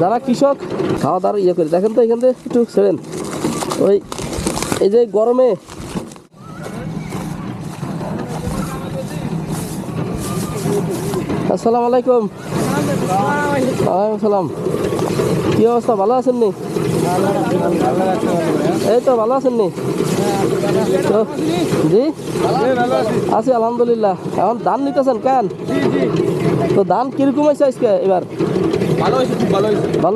যারা কৃষক খাওয়া দাওয়ার ইয়ে করে দেখেন তো এখান থেকে একটু ছেড়েন। ওই এই যে গরমে। আসসালামু আলাইকুম। ওয়ালাইকুম সালাম কি অবস্থা ভালো আছেন নি? এই তো ভালো আছেন নি? তো জি? আছি আলহামদুলিল্লাহ। এখন ধান নিতেছেন কেন? তো ধান কীরকম হয়েছে আজকে এবার? ভালো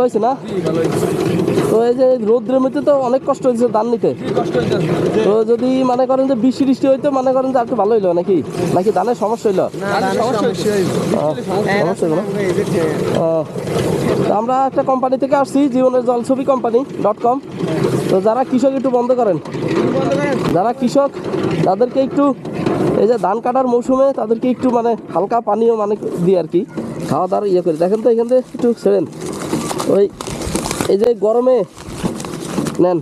হয়েছে না? জি ভালো হয়েছে। তো এই যে রৌদ্রের মধ্যে তো অনেক কষ্ট হয়েছে ধান নিতে। তো যদি মনে করেন যে বৃষ্টি বৃষ্টি হইতো মনে করেন যে আরেকটু ভালো হইল নাকি? নাকি ধানের সমস্যা হইল? সমস্যা আমরা একটা কোম্পানি থেকে আসছি জীবনের জলছবি কোম্পানি ডট কম তো যারা কৃষক একটু বন্ধ করেন। যারা কৃষক তাদেরকে একটু এই যে ধান কাটার মৌসুমে তাদেরকে একটু মানে হালকা পানীয় মানে দিই আর কি। খাওয়া দাওয়ার ইয়ে করি। দেখেন তো এখান থেকে একটু ছেড়েন। ওই এই যে গরমে নেন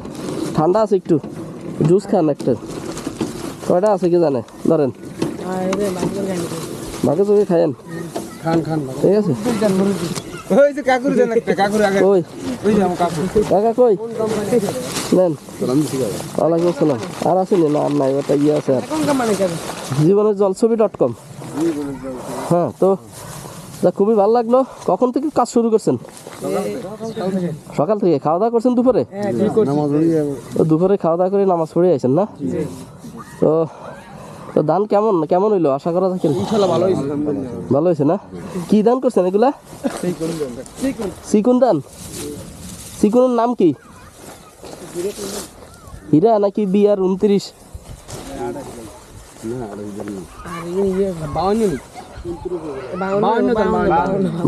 ঠান্ডা আছে একটু। জুস খান একটা। কয়টা আছে কি জানে? ধরেন। বাকি খান খান ঠিক আছে। ওই যে কাকুর দেন একটা কাকুর আগে। কই? ওই যে আমার কাকু কাকা কই? নেন। ওয়ালাইকুম আসসালাম। আর আসেনি? না আর নাই। ওটা ইয়ে আছে জীবনের জলছবি ডট কম। হ্যাঁ তো যা খুবই ভালো লাগল। কখন থেকে কাজ শুরু করছেন? সকাল থেকে। খাওয়া দাওয়া করছেন দুপুরে? দুপুরে খাওয়া দাওয়া করে নামাজ পড়ে আছেন না? তো তো ধান কেমন কেমন হইল? আশা করা থাকে ভালো হয়েছে ভালো হয়েছে না? কি দান করছেন এগুলা? সিকুন দান সিকুনের নাম কি? হীরা নাকি বিআর উনত্রিশ নি?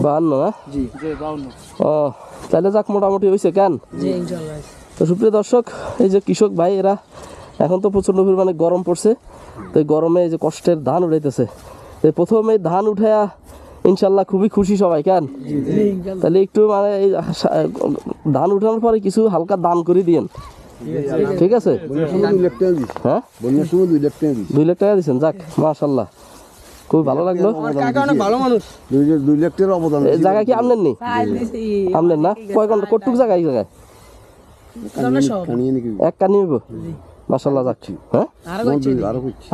বাহান্ন না? জি। জি ও তাহলে যাক মোটামুটি হয়েছে কেন? তো সুপ্রিয় দর্শক এই যে কৃষক ভাই এরা এখন তো প্রচণ্ড পরিমাণে গরম পড়ছে। তো গরমে এই যে কষ্টের ধান উঠাইতেছে তো প্রথমে ধান উঠায়া ইনশাল্লাহ খুবই খুশি সবাই কেন? তাহলে একটু মানে এই ধান উঠানোর পরে কিছু হালকা দান করে দিয়েন। ঠিক আছে? হ্যাঁ? দুই লাখ টাকা দুই লাখ টাকা দিচ্ছেন যাক মাশাল্লাহ। খুব ভালো লাগল। আমার কাকা অনেক ভালো মানুষ। দুই লাখ টাকার অবদান জায়গা কি আমনেন নি? আমনেন না? কয় ঘণ্টা কটুক জায়গা এই জায়গায়? এক কানি যাক। হ্যাঁ?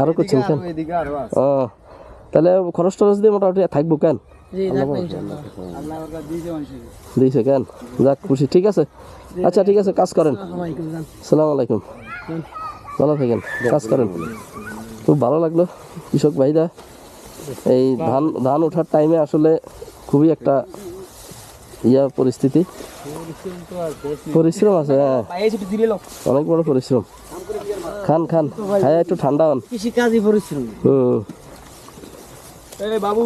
আরও করছেন কেন? ও তাহলে খরচ টরচ দিয়ে মোটামুটি থাকব কেন? দিয়েছে দিয়েছে কেন? যাক খুশি। ঠিক আছে। আচ্ছা ঠিক আছে কাজ করেন। সালাম আলাইকুম ভালো থাকেন। কাজ করেন। খুব ভালো লাগল। কৃষক ভাইরা এই ধান ধান ওঠার টাইমে আসলে খুবই একটা ইয়া পরিস্থিতি। পরিশ্রম আছে হ্যাঁ। অনেক বড় পরিশ্রম। খান খান খায় একটু ঠান্ডা হন। পরিশ্রম। হুম। বাবু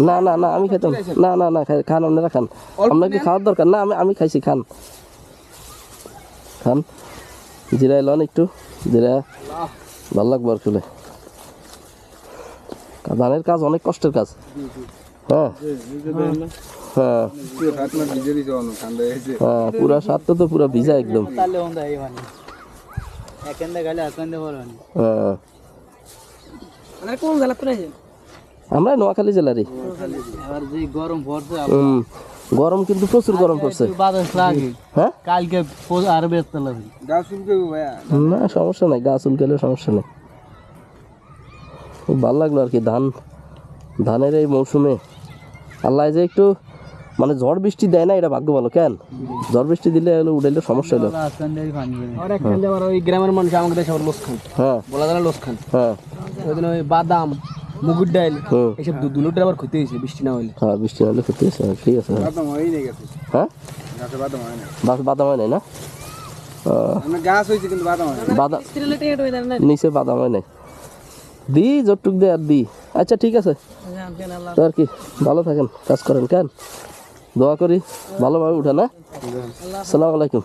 না না না না আমি খাইতাম। না না না খান আপনারা খান। আপনার কি খাওয়ার দরকার। না আমি আমি খাইছি খান। খান। জিরাই লন একটু জিরা ভালো লাগবো আর খেলে ধানের কাজ অনেক কষ্টের কাজ। হ্যাঁ। হ্যাঁ। হ্যাঁ পুরা সাতটা তো পুরা ভিজা একদম। হ্যাঁ। আমরা নোয়াখালী জেলারই। যে গরম গরম কিন্তু প্রচুর গরম পড়ছে। হ্যাঁ? কালকে আর ব্যস্ত না সমস্যা নাই গাছ উলকেলে সমস্যা নেই। খুব ভালো লাগল আর কি ধান। ধানের এই মৌসুমে। আল্লাহ যে একটু মানে ঝড় বৃষ্টি দেয় না এটা ভাগ্য ভালো কেন? ঝড় বৃষ্টি দিলে হলো উঠাইলে সমস্যা হলো। গ্রামের মানুষ আমাকে দেশে আবার লোস খান। হ্যাঁ। বলা যায় লোস খান। হ্যাঁ। ওই বাদাম মুগুর ডাল হুম। এইসব দুলোটা আবার ক্ষতি হয়েছে বৃষ্টি না হইলে হ্যাঁ বৃষ্টি না হলে ক্ষতি হয়েছে হ্যাঁ, ঠিক আছে হ্যাঁ। বাদাম হ্যাঁ? গাছে বাদাম হয় বাস- বাদাম হয় নাই না? আমরা গাছ হয়েছে কিন্তু বাদাম হয় বাদাম নিচে বাদাম হয় নাই। দি যতটুক দে আর দি। আচ্ছা ঠিক আছে। তো আর কি ভালো থাকেন কাজ করেন কেন? দোয়া করি ভালোভাবে উঠে না সালাম আলাইকুম।